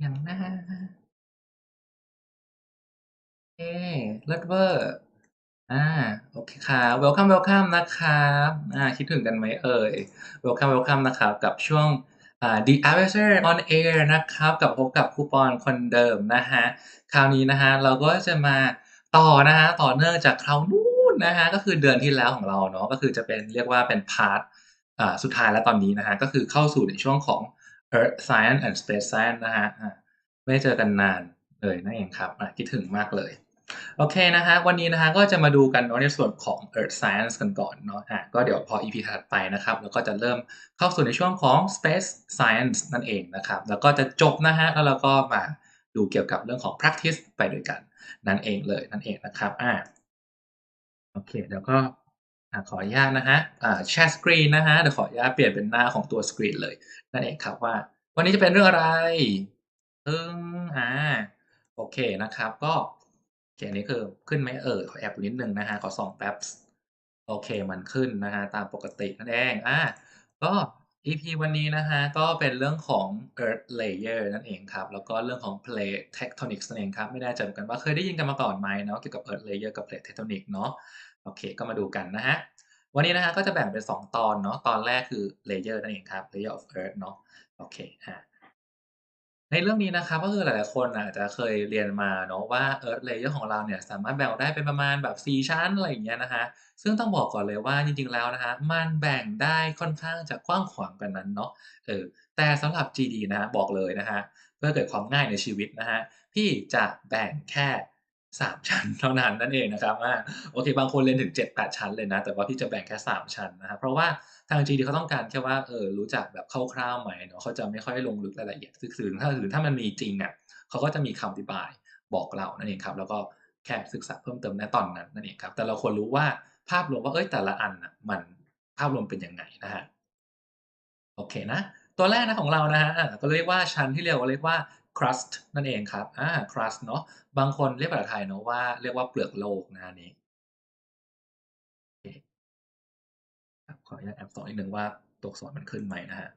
อยังนะเคเลิศเวอร์อ่าโอเคครับ Welcome welcome นะครับอ่าคิดถึงกันไหมเอ่ย Welcome welcome นะครับ กับช่วงอ่า The Advisor on Air นะครับ กับพบกับคูปอนคนเดิมนะครับคราวนี้นะครับเราก็จะมาต่อนะครับต่อเนื่องจากคราวนู้นนะครับก็คือเดือนที่แล้วของเราเนาะก็คือจะเป็นเรียกว่าเป็นพาร์ตอ่าสุดท้ายแล้วตอนนี้นะครับก็คือเข้าสู่ในช่วงของ Earth Science and Space Science นะครับอาไม่เจอกันนานเลยนั่นเองครับอาคิดถึงมากเลย โอเคนะครับวันนี้นะครับก็จะมาดูกันเนาะในส่วนของ Earth Science กันก่อนเนาะอาก็เดี๋ยวพอ EP ถัดไปนะครับเราก็จะเริ่มเข้าสู่ในช่วงของ Space Science นั่นเองนะครับ แล้วก็จะจบนะครับแล้วเราก็มาดูเกี่ยวกับเรื่องของ practice ไปด้วยกันนั่นเองเลยนั่นเองนะครับอ่าโอเคเดี๋ยวก็ ขออนุญาตนะครับอ่าแชร์สกรีนนะครับเดี๋ยวขออนุญาตเปลี่ยนเป็นหน้าของตัวสกรีนเลยนั่นเองครับว่า วันนี้จะเป็นเรื่องอะไรตึงอาโอเคนะครับ ก็โอเคอันนี้คือขึ้นไหมเอ่ยขอแอบนิดหนึ่งนะครับขอส่องแป๊บโอเคมันขึ้นนะครับตามปกตินั่นเองอ่าก็ EP วันนี้นะครับก็เป็นเรื่องของ Earth Layer นั่นเองครับ แล้วก็เรื่องของ Plate Tectonics นั่นเองครับ ไม่แน่ใจเหมือนกันว่าเคยได้ยินกันมาก่อนไหมเนาะเกี่ยวกับ Earth Layer กับ Plate Tectonics เนาะ โอเค ก็มาดูกันนะครับวันนี้นะครับก็จะแบ่งเป็น 2 ตอนเนาะ ตอนแรกคือ Layer นั่นเองครับ Layer of Earth เนาะ โอเคอาในเรื่องนี้นะครับก็คือหลายๆคนอาจจะเคยเรียนมาเนาะว่า Earth Layer ของเราเนี่ยสามารถแบ่งได้เป็นประมาณแบบ 4 ชั้นอะไรอย่างเงี้ยนะครับซึ่งต้องบอกก่อนเลยว่าจริงๆแล้วนะครับมันแบ่งได้ค่อนข้างจะกว้างขวางกว่านั้นเนาะเออแต่สำหรับ GD นะบอกเลยนะครับเพื่อเกิดความง่ายในชีวิตนะครับพี่จะแบ่งแค่ 3ชั้นเท่านั้นนั่นเองนะครับอาโอเคบางคนเรียนถึง 7-8 ชั้นเลยนะ แต่ว่าพี่จะแบ่งแค่ 3 ชั้นนะครับเพราะว่าทาง GD เขาต้องการแค่ว่าเออรู้จักแบบคร่าวๆไหมเนาะเขาจะไม่ค่อยลงลึกรายละเอียดคือคือถ้าหรือถ้ามันมีจริงอะเขาก็จะมีคำอธิบายบอกเรานั่นเองครับ แล้วก็แค่ศึกษาเพิ่มเติมณตอนนั้นนั่นเองครับ แต่เราควรรู้ว่าภาพรวมว่าเฮ้ยแต่ละอันน่ะมันภาพรวมเป็นยังไงนะครับโอเคนะตัวแรกนะของเรานะครับอ่าก็เรียกว่าชั้นที่เราเรียกว่า Crust นั่นเองครับอา Crust เนาะบางคนเรียกภาษาไทยเนาะว่าเรียกว่าเปลือกโลกนะอันนี้ขออนุญาตแอบสองนิดหนึ่งว่าตัวอักษรมันขึ้นไหมนะครับ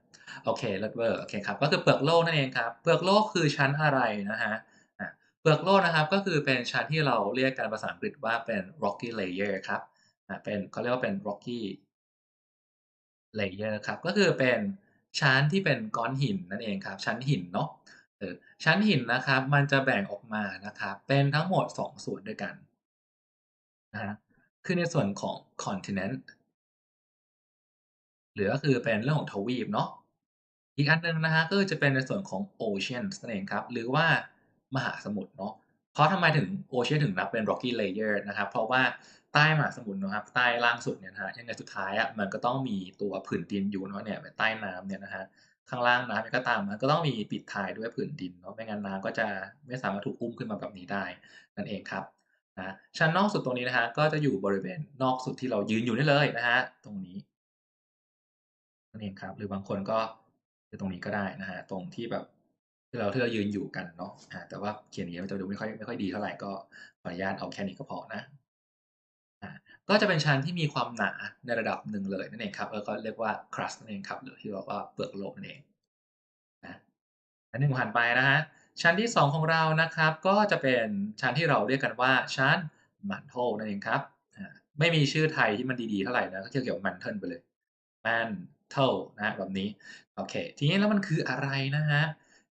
โอเคเลิศเวอร์โอเคครับก็คือเปลือกโลกนั่นเองครับเปลือกโลกคือชั้นอะไรนะครับอาเปลือกโลกนะครับก็คือเป็นชั้นที่เราเรียกกันภาษาอังกฤษว่าเป็น Rocky Layer ครับเป็นเขาเรียกว่าเป็น Rocky Layer ครับก็คือเป็นชั้นที่เป็นก้อนหินนั่นเองครับชั้นหินเนาะ ชั้นหินนะครับมันจะแบ่งออกมานะครับเป็นทั้งหมด 2 ส่วนด้วยกันนะครับคือในส่วนของ Continent หรือก็คือเป็นเรื่องของทวีปเนาะอีกอันหนึ่งนะครับก็จะเป็นในส่วนของ ocean นั่นเองครับ หรือว่ามหาสมุทรเนาะเพราะทำไมถึง Ocean ถึงนับเป็น Rocky Layer นะครับ เพราะว่าใต้มหาสมุทรนะครับใต้ล่างสุดเนี่ยนะยังไงสุดท้ายอะมันก็ต้องมีตัวผืนดินอยู่เนาะเนี่ยใต้น้ำเนี่ยนะครับ ข้างล่างน้ำยังไงก็ตามมันก็ต้องมีปิดท้ายด้วยผืนดินเนาะไม่งั้นน้ำก็จะไม่สามารถถูกอุ้มขึ้นมาแบบนี้ได้นั่นเองครับนะชั้นนอกสุดตรงนี้นะครับก็จะอยู่บริเวณนอกสุดที่เรายืนอยู่นี่เลยนะครับตรงนี้นั่นเองครับ หรือบางคนก็คือตรงนี้ก็ได้นะครับตรงที่แบบที่เราที่เรายืนอยู่กันเนาะแต่ว่าเขียนอย่างงี้มันจะดูไม่ค่อยไม่ค่อยดีเท่าไหร่ก็ขออนุญาตเอาแค่นี้ก็พอนะ ก็จะเป็นชั้นที่มีความหนาในระดับหนึ่งเลยนั่นเองครับแล้วก็เรียกว่า Crust นั่นเองครับหรือที่เรียกว่าเปลือกโลกนั่นเองนะชั้น1ผ่านไปนะครับชั้นที่ 2 ของเรานะครับ ก็จะเป็นชั้นที่เราเรียกกันว่าชั้น Mantle นั่นเองครับไม่มีชื่อไทยที่มันดีๆเท่าไหร่นะก็เกี่ยวกับ Mantle ไปเลย Mantle นะแบบนี้โอเค ทีนี้แล้วมันคืออะไรนะครับ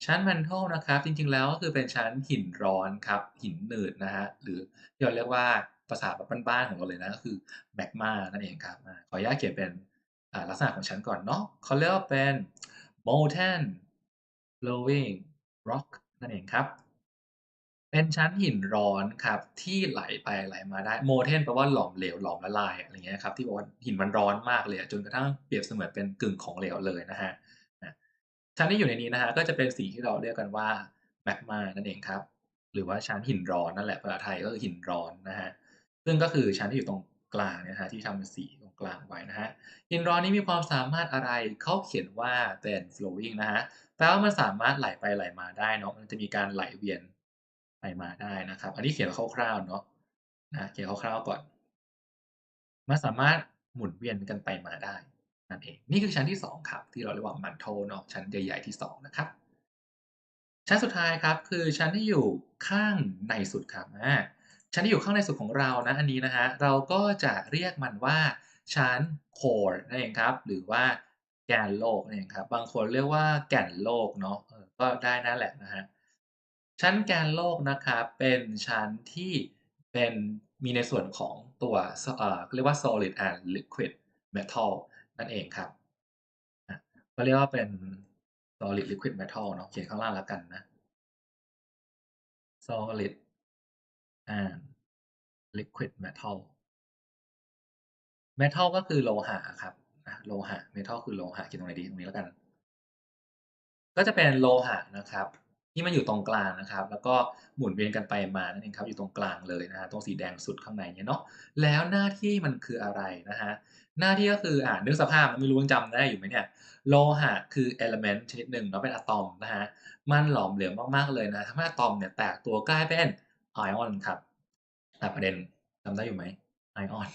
ชั้น Mantle นะครับ จริงๆแล้วก็คือเป็นชั้นหินร้อนครับหินหนืดนะครับหรือที่เราเรียกว่า ภาษาแบบบ้านๆของเราเลยนะก็คือ Magma นั่นเองครับขออนุญาตเขียนเป็นลักษณะของชั้นก่อนเนาะเขาเรียกว่าเป็น Molten Flowing Rock นั่นเองครับ เป็นชั้นหินร้อนครับที่ไหลไปไหลมาได้ Molten แปลว่าหลอมเหลวหลอมละลายอะไรเงี้ยครับที่บอกว่าหินมันร้อนมากเลยจนกระทั่งเปรียบเสมือนเป็นกึ่งของเหลวเลยนะครับอาชั้นที่อยู่ในนี้นะครับก็จะเป็นสิ่งที่เราเรียกกันว่า Magma นั่นเองครับ หรือว่าชั้นหินร้อนนั่นแหละภาษาไทยก็คือหินร้อนนะครับ ซึ่งก็คือชั้นที่อยู่ตรงกลางนี่ยนะครับที่ทำเป็นสีตรงกลางไว้นะครับหินร้อนนี้มีความสามารถอะไรเขาเขียนว่าเป็น Flowing นะครับแปลว่ามันสามารถไหลไปไหลมาได้เนาะมันจะมีการไหลเวียนไปมาได้นะครับ อันนี้เขียนคร่าวๆเนาะนะเขียนคร่าวๆก่อนมันสามารถหมุนเวียนกันไปมาได้นั่นเองนี่คือชั้นที่ 2 ครับ ที่เราเรียกว่า Mantle เนาะชั้นใหญ่ๆที่ 2 นะครับ ชั้นสุดท้ายครับคือชั้นที่อยู่ข้างในสุดครับอา ชั้นที่อยู่ข้างในสุดของเรานะอันนี้นะครับเราก็จะเรียกมันว่าชั้น Core นั่นเองครับ หรือว่าแกนโลกนั่นเองครับ บางคนเรียกว่าแก่นโลกเนาะก็ได้นั่นแหละนะครับชั้นแกนโลกนะครับเป็นชั้นที่เป็นมีในส่วนของตัวเอ่อเรียกว่า Solid and Liquid Metal นั่นเองครับก็เรียกว่าเป็น Solid Liquid Metal เนาะเขียนข้างล่างแล้วกันนะ Solid and Liquid Metal Metal ก็คือโลหะครับโลหะ Metal คือโลหะเขียนตรงไหนดีตรงนี้แล้วกัน ก็จะเป็นโลหะนะครับที่มันอยู่ตรงกลางนะครับ แล้วก็หมุนเวียนกันไปมานั่นเองครับอยู่ตรงกลางเลยนะครับตรงสีแดงสุดข้างในเนี่ยเนาะแล้วหน้าที่มันคืออะไรนะครับหน้าที่ก็คืออ่านึกสภาพไม่รู้ยังจำได้อยู่ไหมเนี่ยโลหะคือเอลิเมนต์ชนิดหนึ่งเนาะเป็นอะตอมนะครับมันหลอมเหลวมากๆเลยนะทำให้อะตอมเนี่ยแตกตัวกลายเป็น ไอออนครับแต่ประเด็นจำได้อยู่ไหมไอออน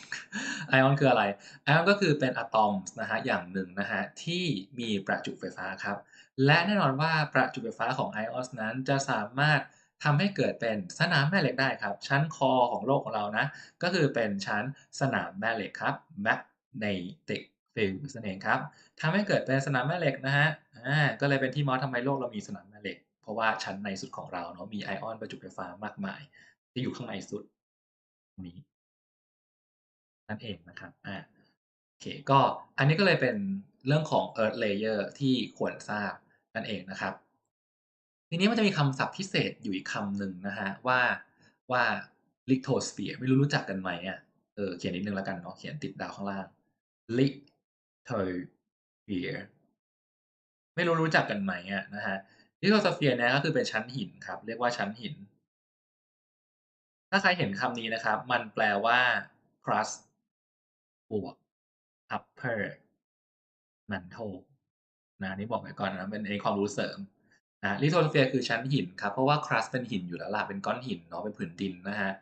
ไอออนคืออะไรไอออนก็คือเป็นอะตอมนะฮะอย่างหนึ่งนะฮะที่มีประจุไฟฟ้าครับ และแน่นอนว่าประจุไฟฟ้าของ IOS นั้นจะสามารถทำให้เกิดเป็นสนามแม่เหล็กได้ครับ ชั้นคอของโลกของเรานะ ก็คือเป็นชั้นสนามแม่เหล็กครับ magnetic field นั่นเองครับทำให้เกิดเป็นสนามแม่เหล็กนะฮะอ่าก็เลยเป็นที่มาทำไมโลกเรามีสนามแม่เหล็ก ราะว่าชั้นในสุดของเราเนาะมีไอออนประจุไฟฟ้ามากมาย ที่อยู่ข้างในสุดนี้ นั่นเองนะครับอ่าโอเคก็อันนี้ก็เลยเป็นเรื่องของ Earth Layer ที่ควรทราบนั่นเองนะครับ ทีนี้มันจะมีคำศัพท์พิเศษอยู่อีกคำหนึ่งนะครับว่าว่า Lithosphere ไม่รู้รู้จักกันไหมอะเออเขียนนิดนึงแล้วกันเนาะเขียนติดดาวข้างล่าง Lithosphere ไม่รู้รู้จักกันไหมอะนะฮะ ครับ Lithosphere เนี่ยก็คือเป็นชั้นหินครับ เรียกว่าชั้นหิน ถ้าใครเห็นคำนี้นะครับ มันแปลว่า crust บวก upper mantle นะนนี้บอกไว้ก่อนนะเป็นไอ้ความรู้เสริมนะ lithosphere คือชั้นหินครับ เพราะว่า crust เป็นหินอยู่แล้วล่ะเป็นก้อนหินเนาะเป็นผืนดินนะครับ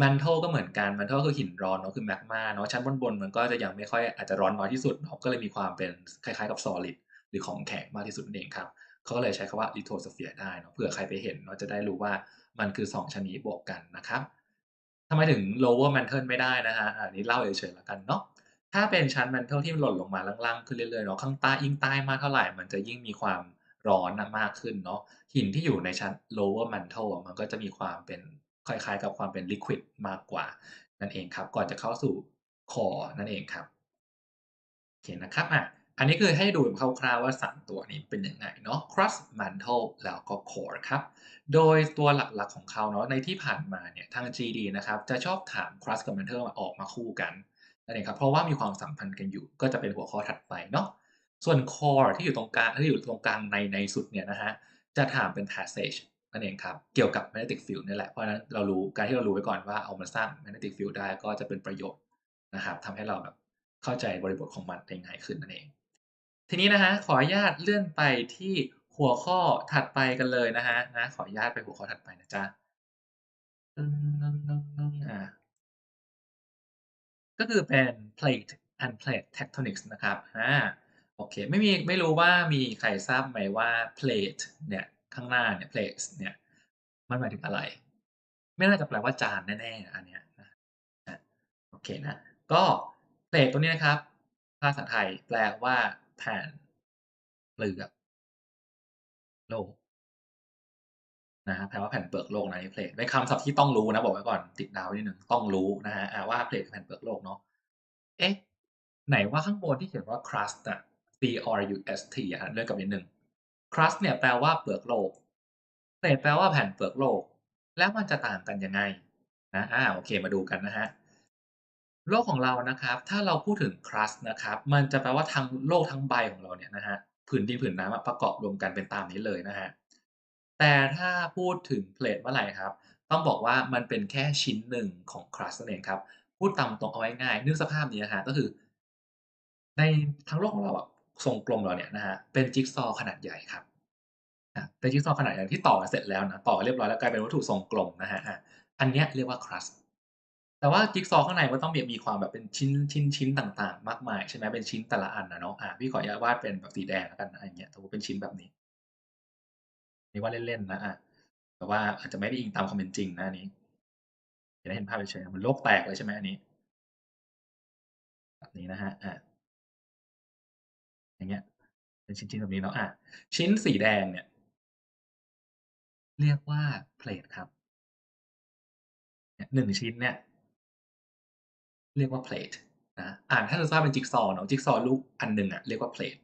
mantle ก็เหมือนกัน mantle คือหินร้อนเนาะคือ magma เนาะชั้นบนๆมันก็จะยังไม่ค่อยอาจจะร้อนน้อยที่สุดเนาะก็เลยมีความเป็นคล้ายๆกับ solid หรือของแข็งมากที่สุดนั่นเองครับ เขาก็เลยใช้คำว่า lithosphere ได้เนาะเผื่อใครไปเห็นเนาะจะได้รู้ว่ามันคือ 2 ชนนี้บวกกันนะครับทำไมถึง lower mantle ไม่ได้นะครับอันนี้เล่าเฉยๆแล้วกันเนาะถ้าเป็นชั้น mantle ที่มันหล่นลงมาล่างๆขึ้นเรื่อยๆเนาะข้างใต้ยิ่งใต้มากเท่าไหร่ มันจะยิ่งมีความร้อนมากขึ้นเนาะหินที่อยู่ในชั้น lower mantle มันก็จะมีความเป็นคล้ายๆ กับความเป็น liquid มากกว่า นั่นเองครับ ก่อนจะเข้าสู่ core นั่นเองครับโอเคนะครับอาอันนี้คือให้ดูแบบคร่าวๆว่า 3 ตัวนี้เป็นยังไงเนาะ crust mantle แล้วก็ core ครับ โดยตัวหลักๆของเขาเนาะในที่ผ่านมาเนี่ยทาง GD นะครับจะชอบถาม crust กับ mantle ออกมาคู่กันนั่นเองครับเพราะว่ามีความสัมพันธ์กันอยู่ก็จะเป็นหัวข้อถัดไปเนาะส่วน core ที่อยู่ตรงกลางที่อยู่ตรงกลางในในสุดเนี่ยนะฮะจะถามเป็น passage นั่นเองครับ เกี่ยวกับ magnetic field นี่แหละ เพราะฉะนั้นเรารู้การที่เรารู้ไว้ก่อนว่าเอามาสร้าง magnetic field ได้ก็จะเป็นประโยชน์นะครับทำให้เราแบบเข้าใจบริบทของมันได้ง่ายขึ้นนั่นเอง ทีนี้นะฮะขออนุญาตเลื่อนไปที่ หัวข้อถัดไปกันเลยนะฮะนะขออนุญาตไปหัวข้อถัดไปนะจ๊ะตึงๆๆๆอาก็คือเป็น plate and plate tectonics นะครับอาโอเคไม่มีไม่รู้ว่ามีใครทราบไหมว่า plate เนี่ยข้างหน้าเนี่ย plates เนี่ยมันหมายถึงอะไร ไม่น่าจะแปลว่าจานแน่ๆอันเนี้ยนะโอเคนะ ก็ plate ตรงนี้นะครับ ภาษาไทยแปลว่าแผ่นเปลือก โลกนะครับแปลว่าแผ่นเปลือกโลกนะนี่ plate เป็นคำศัพท์ที่ต้องรู้นะบอกไว้ก่อนติดดาวนิดหนึ่งต้องรู้นะครับอาว่า plate คือแผ่นเปลือกโลกเนาะเอ๊ะไหนว่าข้างบนที่เขียนว่า crust อะ C-R-U-S-T อะเลื่อนกลับนิดหนึ่ง crust เนี่ยแปลว่าเปลือกโลก plate แปลว่าแผ่นเปลือกโลก แล้วมันจะต่างกันยังไงนะอาโอเคมาดูกันนะครับโลกของเรานะครับ ถ้าเราพูดถึง crust นะครับ มันจะแปลว่าทั้งโลกทั้งใบของเราเนี่ยนะครับ ผืนดินผืนน้ำอะประกอบรวมกันเป็นตามนี้เลยนะครับแต่ถ้าพูดถึง plate เมื่อไหร่ครับ ต้องบอกว่ามันเป็นแค่ชิ้นหนึ่งของ crust นั่นเองครับ พูดตามตรงเอาไว้ง่ายนึกสภาพนี้นะครับก็คือ ในทั้งโลกของเราอะทรงกลมเราเนี่ยนะครับเป็นจิ๊กซอว์ขนาดใหญ่ครับเป็นจิ๊กซอว์ขนาดใหญ่ที่ต่อเสร็จแล้วนะต่อเรียบร้อยแล้วกลายเป็นวัตถุทรงกลมนะครับอาอันเนี้ยเรียกว่า crust แต่ว่าจิ๊กซอข้างในมันต้องมีมีความแบบเป็นชิ้นๆๆต่างๆ มากมายใช่ไหมเป็นชิ้นแต่ละอันอะเนาะอาพี่ขออนุญาตวาดเป็นแบบสีแดงแล้วกันนะอย่างเงี้ยสมมุติเป็นชิ้นแบบนี้นี่ว่าเล่นๆนะอะแต่ว่าอาจจะไม่ได้อิงตามความเป็นจริงนะอันนี้จะได้เห็นภาพเฉยๆมันโลกแตกเลยใช่ไหมอันนี้แบบนี้นะฮะอะอย่างเงี้ย เป็นชิ้นๆแบบนี้เนาะอะชิ้นสีแดงเนี่ย เรียกว่าเพลทครับหนึ่งชิ้นเนี่ย เรียกว่าเพลทนะอ่านถ้าเราทราบเป็นจิ๊กซอว์เนาะจิ๊กซอว์ลูกอันหนึ่งอะเรียกว่าเพลท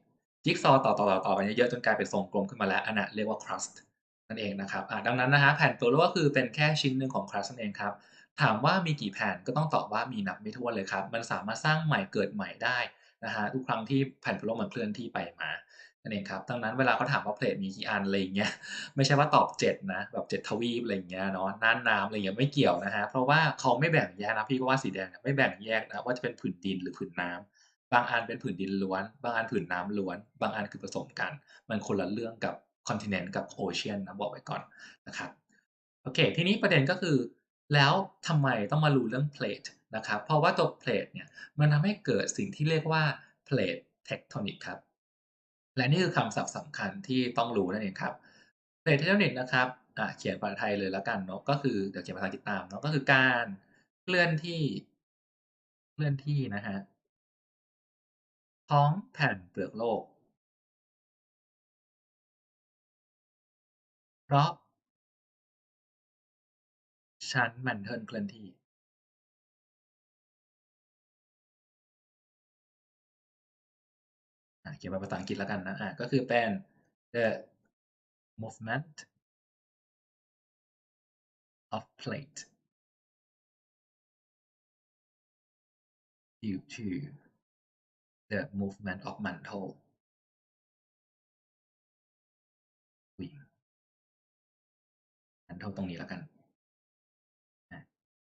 จิ๊กซอว์ต่อต่อต่อต่อกันเยอะๆจนกลายเป็นทรงกลมขึ้นมาแล้วอันนั้นเรียกว่าครัสต์นั่นเองนะครับอ่าดังนั้นนะฮะแผ่นตัวรูปก็คือเป็นแค่ชิ้นหนึ่งของครัสต์นั่นเองครับถามว่ามีกี่แผ่นก็ต้องตอบว่ามีนับไม่ถ้วนเลยครับมันสามารถสร้างใหม่เกิดใหม่ได้นะฮะทุกครั้งที่แผ่นตัวโลกมันเคลื่อนที่ไปมา นั่นเองครับดังนั้นเวลาเขาถามว่าเพลทมีกี่อันอะไรอย่างเงี้ยไม่ใช่ว่าตอบ 7 นะ แบบ 7 ทวีปอะไรอย่างเงี้ยเนาะน่านน้ำอะไรอย่างเงี้ยไม่เกี่ยวนะฮะเพราะว่าเขาไม่แบ่งแยกนะพี่ก็ว่าสีแดงเนี่ยไม่แบ่งแยกนะว่าจะเป็นผืนดินหรือผืนน้ำบางอันเป็นผืนดินล้วน บางอันผืนน้ำล้วน บางอันคือผสมกัน มันคนละเรื่องกับคอนติเนนต์กับโอเชียนนะบอกไว้ก่อนนะครับโอเค ทีนี้ประเด็นก็คือ แล้วทำไมต้องมารู้เรื่องเพลทนะครับเพราะว่าตัวเพลทเนี่ยมันทำให้เกิดสิ่งที่เรียกว่าเพลทเทคโทนิกครับ และนี่คือคำศัพท์สำคัญที่ต้องรู้นั่นเองครับเพลทเทคนิกนะครับเขียนภาษาไทยเลยแล้วกันเนาะก็คือเดี๋ยวเขียนภาษาอังกฤษตามเนาะก็คือการเคลื่อนที่เคลื่อนที่นะฮะของแผ่นเปลือกโลก เพราะชั้นแมนเทิลเคลื่อนที่ เขียนเป็นภาษาอังกฤษแล้วกันนะอ่าก็คือเป็น the movement of plate due to the movement of mantle อุ๊ย mantle ตรงนี้แล้วกัน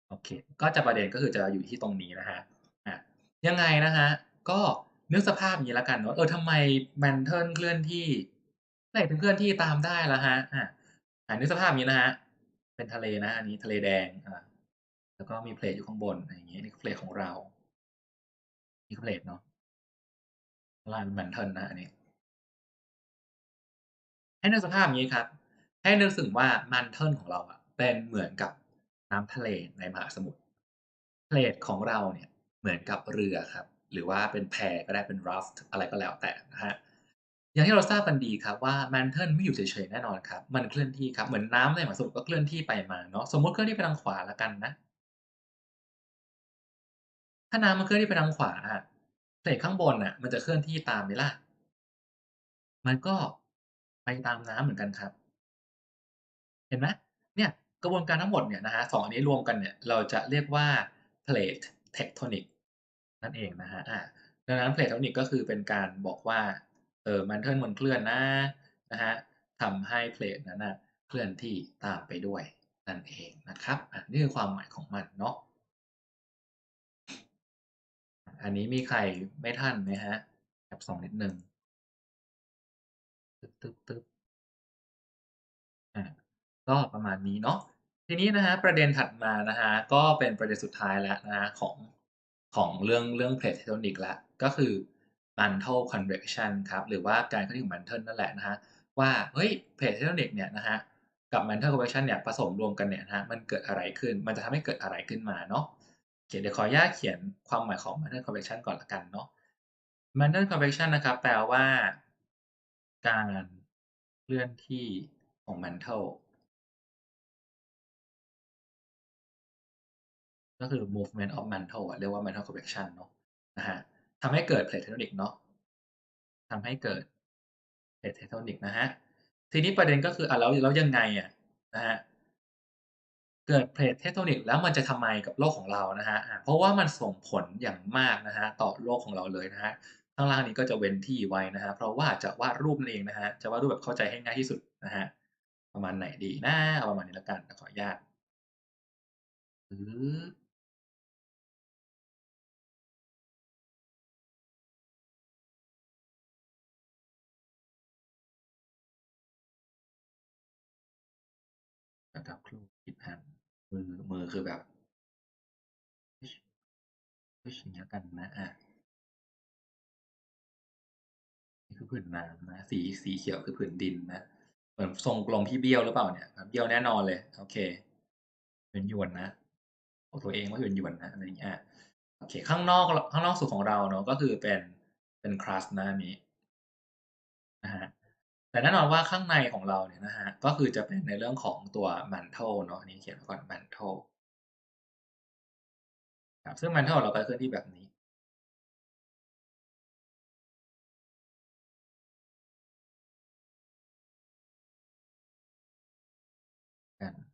โอเค ก็จะประเด็นก็คือจะอยู่ที่ตรงนี้นะฮะอะยังไงนะฮะ ก็ นึกสภาพอย่างนี้แล้วกันเนาะเออทำไม mantle เคลื่อนที่เมื่อไหร่ถึงเคลื่อนที่ตามได้ล่ะฮะอ่านึกสภาพอย่างนี้นะฮะเป็นทะเลนะอันนี้ทะเลแดงอ่าแล้วก็มีเพลทอยู่ข้างบนอะไรอย่างเงี้ยนี่เพลทของเรานี่เพลทเนาะล่างเป็น mantle นะอันนี้ ให้นึกสภาพอย่างนี้ครับ ให้นึกถึงว่า mantle ของเราอะเป็นเหมือนกับน้ำทะเลในมหาสมุทรเพลทของเราเนี่ยเหมือนกับเรือครับ หรือว่าเป็นแพรก็ได้เป็น raft อะไรก็แล้วแต่นะฮะอย่างที่เราทราบกันดีครับว่า mantle ไม่อยู่เฉยๆแน่นอนครับ มันเคลื่อนที่ครับเหมือนน้ำในมหาสมุทรก็เคลื่อนที่ไปมาเนาะสมมติเคลื่อนที่ไปทางขวาล้วกันนะถ้าน้ำมันเคลื่อนที่ไปทางขวาอะเพลทข้างบนน่ะ มันจะเคลื่อนที่ตามไหมล่ะ มันก็ไปตามน้ำเหมือนกันครับ เห็นไหมเนี่ย กระบวนการทั้งหมดเนี่ยนะฮะสองอันนี้รวมกันเนี่ย เราจะเรียกว่า plate tectonic นั่นเองนะฮะอ่าดังนั้น plate tectonic ก็คือเป็นการบอกว่าเออ mantle มันเคลื่อนนะนะฮะทำให้เพลทนั้นน่ะเคลื่อนที่ตามไปด้วยนั่นเองนะครับอะนี่คือความหมายของมันเนาะอันนี้มีใครไม่ทันไหมฮะแอบส่องนิดนึงตึ๊บตึ๊บตึ๊บอ่าก็ประมาณนี้เนาะทีนี้นะฮะประเด็นถัดมานะฮะก็เป็นประเด็นสุดท้ายแล้วนะฮะของ ของเรื่องเรื่อง plate tectonic แล้วก็คือ mantle convection ครับ หรือว่าการเคลื่อนที่ของ mantle นั่นแหละนะฮะว่าเฮ้ย plate tectonic เนี่ยนะฮะกับ mantle convection เนี่ยผสมรวมกันเนี่ยนะฮะมันเกิดอะไรขึ้น มันจะทำให้เกิดอะไรขึ้นมาเนาะเคเดี๋ยวขออนุญาตเขียนความหมายของ mantle convection ก่อนละกันเนาะ mantle convection นะครับ แปลว่า การเคลื่อนที่ของ mantle ก็คือ movement of mantle เรียกว่า mantle convection เนาะนะฮะทำให้เกิด plate tectonic เนาะทำให้เกิด plate tectonic นะฮะ ทีนี้ประเด็นก็คืออะแล้วแล้วยังไงอะนะฮะเกิด plate tectonic แล้วมันจะทำไมกับโลกของเรานะฮะ เพราะว่ามันส่งผลอย่างมากนะฮะต่อโลกของเราเลยนะฮะ ข้างล่างนี้ก็จะเว้นที่ไว้นะฮะ เพราะว่าจะวาดรูปนั่นเองนะฮะ จะวาดรูปแบบเข้าใจให้ง่ายที่สุดนะฮะ ประมาณไหนดีนะ เอาประมาณนี้ล้วกันขออนุญาต ระดับครูผิดแผนมือ มือคือแบบฮึชฮึชอย่างเงี้ยกันนะอะนี่คือผืนน้ำนะ สีสีเขียวคือผืนดินนะเหมือนทรงกลมพี่เบี้ยวหรือเปล่าเนี่ยเบี้ยวแน่นอนเลยโอเคหยวนๆนนะบอกตัวเองว่าหยวนๆนนะอะไรอย่างเงี้ยโอเค ข้างนอกข้างนอกสุดของเราเนาะก็คือเป็นเป็นครัสนะอันนี้นะฮะ แต่แน่นอนว่าข้างในของเราเนี่ยนะฮะ ก็คือจะเป็นในเรื่องของตัว mantle เนาะนี่เขียนไว้ก่อน mantle ครับซึ่ง mantle เราก็เคลื่อนที่แบบนี้กัน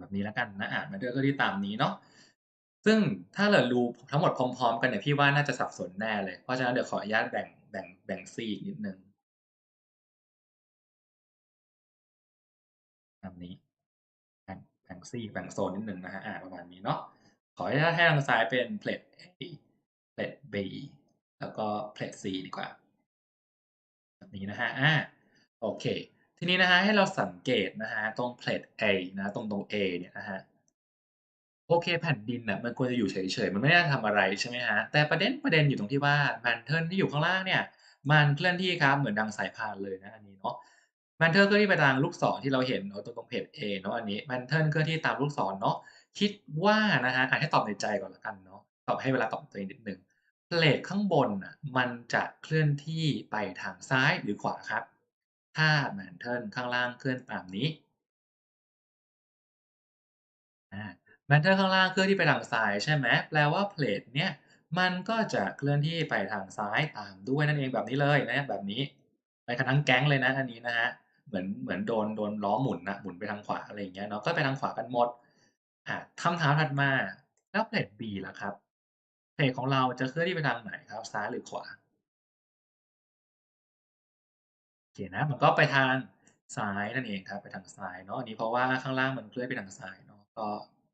แบบนี้แล้วกันนะอ่านมันก็ที่ตามนี้เนาะซึ่งถ้าเกิดรู้ทั้งหมดพร้อม ๆ กันเนี่ยพี่ว่าน่าจะสับสนแน่เลย เพราะฉะนั้นเดี๋ยวขออนุญาตแบ่งแบ่งแบ่งซีอีกนิดนึงแบบนี้แบ่งซีแบ่งโซนนิดนึงนะฮะอ่าประมาณนี้เนาะขออนุญาตให้ทางซ้ายเป็น plate A plate B แล้วก็ plate C ดีกว่า แบบนี้นะฮะอ่าโอเค ทีนี้นะฮะให้เราสังเกตนะฮะตรง plate A นะตรงตรง A เนี่ยนะฮะโอเคแผ่นดินน่ะมันควรจะอยู่เฉยๆ มันไม่ได้ทำอะไรใช่ไหมครับแต่ประเด็นประเด็นอยู่ตรงที่ว่า mantle ที่อยู่ข้างล่างเนี่ยมันเคลื่อนที่ครับเหมือนดังสายพานเลยนะอันนี้เนาะ mantle เคลื่อนที่ไปทางลูกศรที่เราเห็นเนาะตรงตรงเพจ A เนาะอันนี้ mantle เคลื่อนที่ตามลูกศรเนาะคิดว่านะครับอ่าให้ตอบในใจก่อนล้วกันเนาะตอบให้เวลาตอบตัวเองนิดหนึ่งเพลตข้างบนน่ะมันจะเคลื่อนที่ไปทางซ้ายหรือขวาครับ ถ้า mantle ข้างล่างเคลื่อนตามนี้อา Matter ข้างล่างเคลื่อนที่ไปทางซ้ายใช่ไหมแปลว่าเพลตเนี่ยมันก็จะเคลื่อนที่ไปทางซ้ายตามด้วยนั่นเองแบบนี้เลยนะแบบนี้ไปกันทั้งแก๊งเลยนะอันนี้นะครับเหมือนเหมือนโดนโดนล้อหมุนนะหมุนไปทางขวาอะไรอย่างเงี้ยเนาะก็ไปทางขวากันหมดอ่าคำถามถัดมาแล้วเพลต B ล่ะครับเพลตของเราจะเคลื่อนที่ไปทางไหนครับซ้ายหรือขวา เคนะมันก็ไปทางซ้ายนั่นเองครับ ไปทางซ้ายเนาะอันนี้เพราะว่าข้างล่างมันเคลื่อนไปทางซ้ายเนาะก็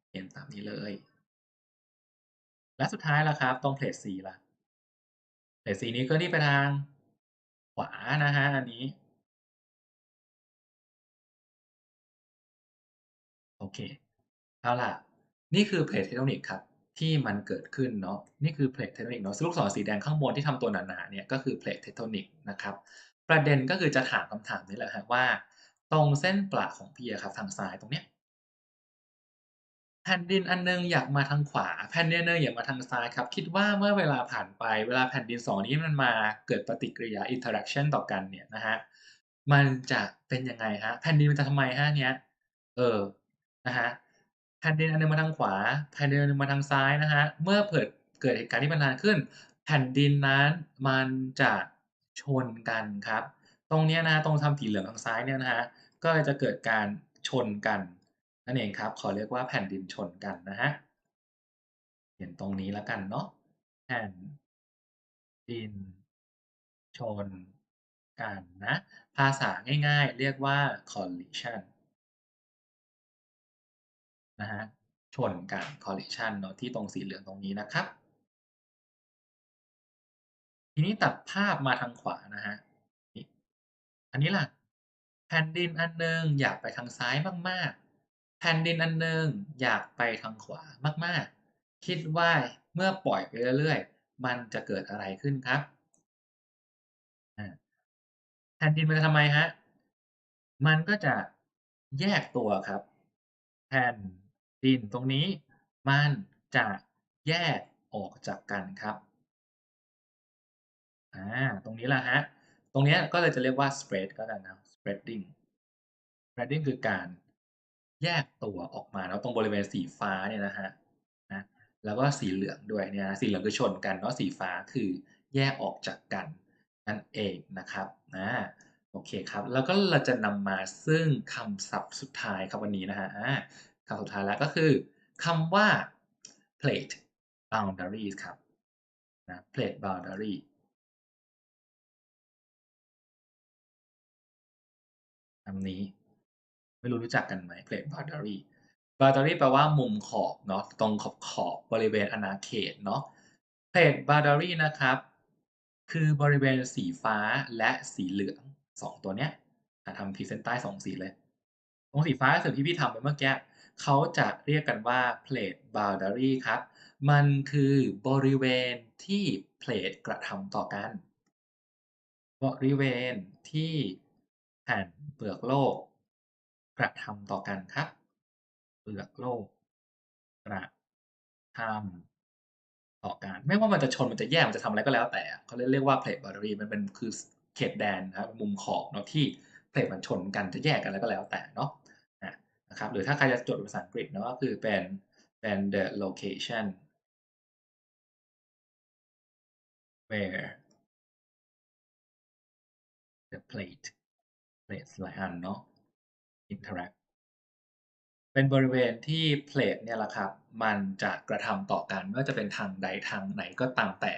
เขียนตามนี้เลย และสุดท้ายละครับตรงเพจ C ล่ะเพจ C นี้ก็นี่ไปทางขวานะครับอันนี้โอเคเอาล่ะ นี่คือเพจเทคโทนิคครับที่มันเกิดขึ้นเนาะนี่คือเพจเทคโทนิคเนาะลูกศรสีแดงข้างบนที่ทำตัวหนาๆเนี่ยก็คือเพจเทคโทนิคนะครับ ประเด็นก็คือจะถามคำถามนี้แหละครับว่า ตรงเส้นประของพี่ครับทางซ้ายตรงเนี้ยแผ่นดินอันหนึ่งอยากมาทางขวา แผ่นดินอันหนึ่งอยากมาทางซ้ายครับ คิดว่าเมื่อเวลาผ่านไปเวลาแผ่นดิน2นี้มันมาเกิดปฏิกิริยา interaction ต่อกันเนี่ยนะครับมันจะเป็นยังไงครับแผ่นดินมันจะทำไมครับเนี้ยเออนะครับแผ่นดินอันหนึ่งมาทางขวา แผ่นดินอันหนึ่งมาทางซ้ายนะครับเมื่อเกิดเกิดเหตุการณ์ที่มันนานขึ้น แผ่นดินนั้นมันจะ ชนกันครับ ตรงนี้นะตรงทำสีเหลืองทางซ้ายเนี่ยนะครับก็เลยจะเกิดการชนกันนั่นเองครับ ขอเรียกว่าแผ่นดินชนกันนะฮะเห็นตรงนี้แล้วกันเนาะแผ่นดินชนกันนะ ภาษาง่ายๆ เรียกว่า collision นะฮะชนกัน collision เนาะที่ตรงสีเหลืองตรงนี้นะครับ ทีนี้ตัดภาพมาทางขวานะฮะ อันนี้ล่ะ แผ่นดินอันหนึ่งอยากไปทางซ้ายมาก ๆ แผ่นดินอันหนึ่งอยากไปทางขวามาก ๆ คิดว่าเมื่อปล่อยไปเรื่อย ๆ มันจะเกิดอะไรขึ้นครับ แผ่นดินมันจะทำไมฮะ มันก็จะแยกตัวครับ แผ่นดินตรงนี้ มันจะแยกออกจากกันครับ อาตรงนี้แหละฮะ ตรงนี้ก็เลยจะเรียกว่า spread ก็ได้นะ spreading spreading คือการแยกตัวออกมาเนาะตรงบริเวณสีฟ้าเนี่ยนะครับนะแล้วก็สีเหลืองด้วยเนี่ยสีเหลืองคือชนกันเนาะสีฟ้าคือแยกออกจากกันนั่นเองนะครับอาโอเคครับ แล้วก็เราจะนำมาซึ่งคำศัพท์สุดท้ายครับวันนี้นะครับอาคำสุดท้ายแล้วก็คือคำว่า plate boundaries ครับนะ plate boundary คำนี้ ไม่รู้รู้จักกันไหม plate boundary boundary แปลว่ามุมขอบเนาะตรงขอบขอบบริเวณอาณาเขตเนาะ plate boundary นะครับ คือบริเวณสีฟ้าและสีเหลือง2ตัวเนี้ยทำขีดเส้นใต้2สีเลยตรงสีฟ้าก็คือที่พี่ทำไปเมื่อกี้เขาจะเรียกกันว่า Plate Boundary ครับ มันคือบริเวณที่เพลตกระทำต่อกัน บริเวณที่ แผ่นเปลือกโลก กระทำต่อกันครับ เปลือกโลก กระทำต่อกันไม่ว่ามันจะชนมันจะแยกมันจะทำอะไรก็แล้วแต่เขาเรียกว่า Plate Boundary มันเป็นคือเขตแดนนะครับมุมขอบเนาะที่เพลตมันชนกันจะแยกกันอะไรก็แล้วแต่เนาะนะครับหรือถ้าใครจะจดภาษาอังกฤษเนาะก็คือเป็นเป็น the location where the plate plates หลายอันเนาะ interact เป็นบริเวณที่เพลตเนี่ยแหละครับ มันจะกระทำต่อกันไม่ว่าจะเป็นทางใดทางไหนก็ตามแต่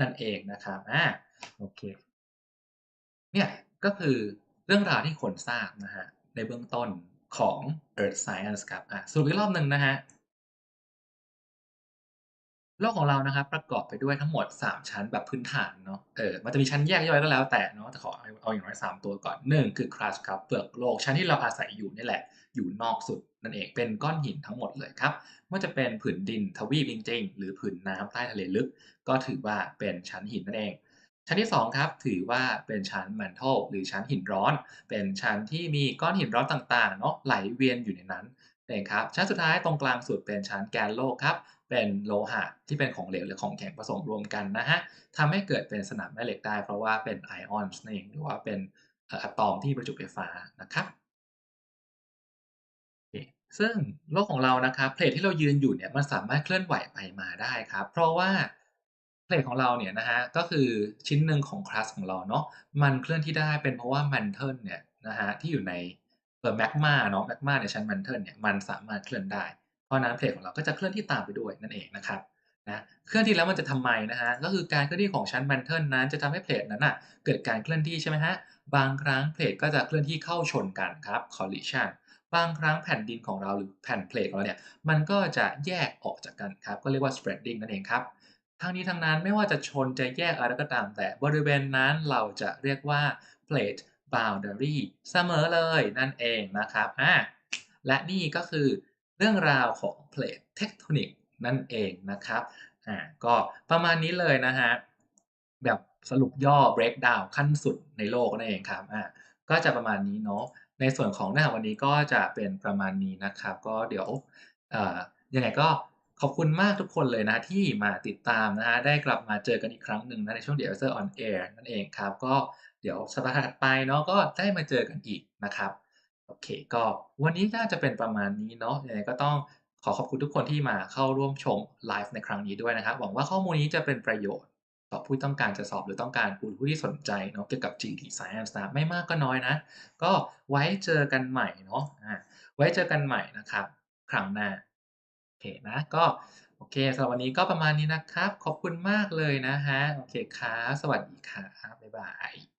นั่นเองนะครับอ่าโอเคเนี่ยก็คือเรื่องราวที่ควรทราบนะครับในเบื้องต้นของ Earth Science ครับอาสรุปอีกรอบหนึ่งนะครับ โลกของเรานะครับ ประกอบไปด้วยทั้งหมด 3 ชั้นแบบพื้นฐานเนาะเออมันจะมีชั้นแยกย่อยก็แล้วแต่เนาะแต่ขอเอาอย่างน้อย 3 ตัวก่อน 1 คือ Crust ครับเปลือกโลกชั้นที่เราอาศัยอยู่นี่แหละ อยู่นอกสุดนั่นเองเป็นก้อนหินทั้งหมดเลยครับไม่ว่าจะเป็นผืนดินทวีปจริง ๆ หรือผืนน้ำใต้ทะเลลึก ก็ถือว่าเป็นชั้นหินนั่นเอง ชั้นที่ 2 ครับ ถือว่าเป็นชั้น Mantle หรือชั้นหินร้อน เป็นชั้นที่มีก้อนหินร้อนต่างๆเนาะไหลเวียนอยู่ในนั้น เองครับชั้นสุดท้ายตรงกลางสุดเป็นชั้นแกนโลกครับ เป็นโลหะที่เป็นของเหลวหรือของแข็งผสมรวมกันนะครับทำให้เกิดเป็นสนามแม่เหล็กได้ เพราะว่าเป็น Ions นั่นเองหรือว่าเป็นอะตอมที่บรรจุไฟฟ้านะครับซึ่งโลกของเรานะครับเพลตที่เรายืนอยู่เนี่ยมันสามารถเคลื่อนไหวไปมาได้ครับ เพราะว่าเพลตของเราเนี่ยนะครับก็คือชิ้นหนึ่งของ Crust ของเราเนาะมันเคลื่อนที่ได้เป็นเพราะว่า Mantle เนี่ยนะครับที่อยู่ใน เออ Magma เนาะ Magma ในชั้น Mantle เนี่ยมันสามารถเคลื่อนได้ เพราะนั้นเพลตของเราก็จะเคลื่อนที่ตามไปด้วยนั่นเองนะครับนะเคลื่อนที่แล้วมันจะทำไมนะครับก็คือการเคลื่อนที่ของชั้น Mantle นั้นจะทำให้เพลตนั้นน่ะเกิดการเคลื่อนที่ใช่ไหมครับางครั้งเพลตก็จะเคลื่อนที่เข้าชนกันครับ Collision บางครั้งแผ่นดินของเราหรือแผ่นเพลตของเราเนี่ยมันก็จะแยกออกจากกันครับ ก็เรียกว่า Spreading นั่นเองครับทั้งนี้ทั้งนั้นไม่ว่าจะชนจะแยกอะไรก็ตามแต่บริเวณนั้นเราจะเรียกว่า Plate Boundary เสมอเลยนั่นเองนะครับอ่าและนี่ก็คือเรื่องราวของ Plate Tectonic นั่นเองนะครับอ่าก็ประมาณนี้เลยนะครับแบบสรุปย่อ breakdown ขั้นสุดในโลกนั่นเองครับอ่าก็จะประมาณนี้เนาะในส่วนของเนื้อหาวันนี้ก็จะเป็นประมาณนี้นะครับ ก็เดี๋ยวเอ่อยังไงก็ขอบคุณมากทุกคนเลยนะที่มาติดตามนะครับได้กลับมาเจอกันอีกครั้งหนึ่งนะในช่วง The Advisor on Air นั่นเองครับ ก็ เดี๋ยวสัปดาห์ถัดไปเนาะก็ได้มาเจอกันอีกนะครับ โอเค ก็วันนี้น่าจะเป็นประมาณนี้เนาะยังไงก็ต้องขอขอบคุณทุกคนที่มาเข้าร่วมชมไลฟ์ในครั้งนี้ด้วยนะครับ หวังว่าข้อมูลนี้จะเป็นประโยชน์ต่อผู้ต้องการจะสอบหรือต้องการผู้ผู้ที่สนใจเนาะเกี่ยวกับ GT Science นะไม่มากก็น้อยนะ ก็ไว้เจอกันใหม่เนาะอาไว้เจอกันใหม่นะครับ ครั้งหน้าโอเคนะก็โอเคสำหรับวันนี้ก็ประมาณนี้นะครับ ขอบคุณมากเลยนะครับโอเคครับสวัสดีครับบ๊ายบาย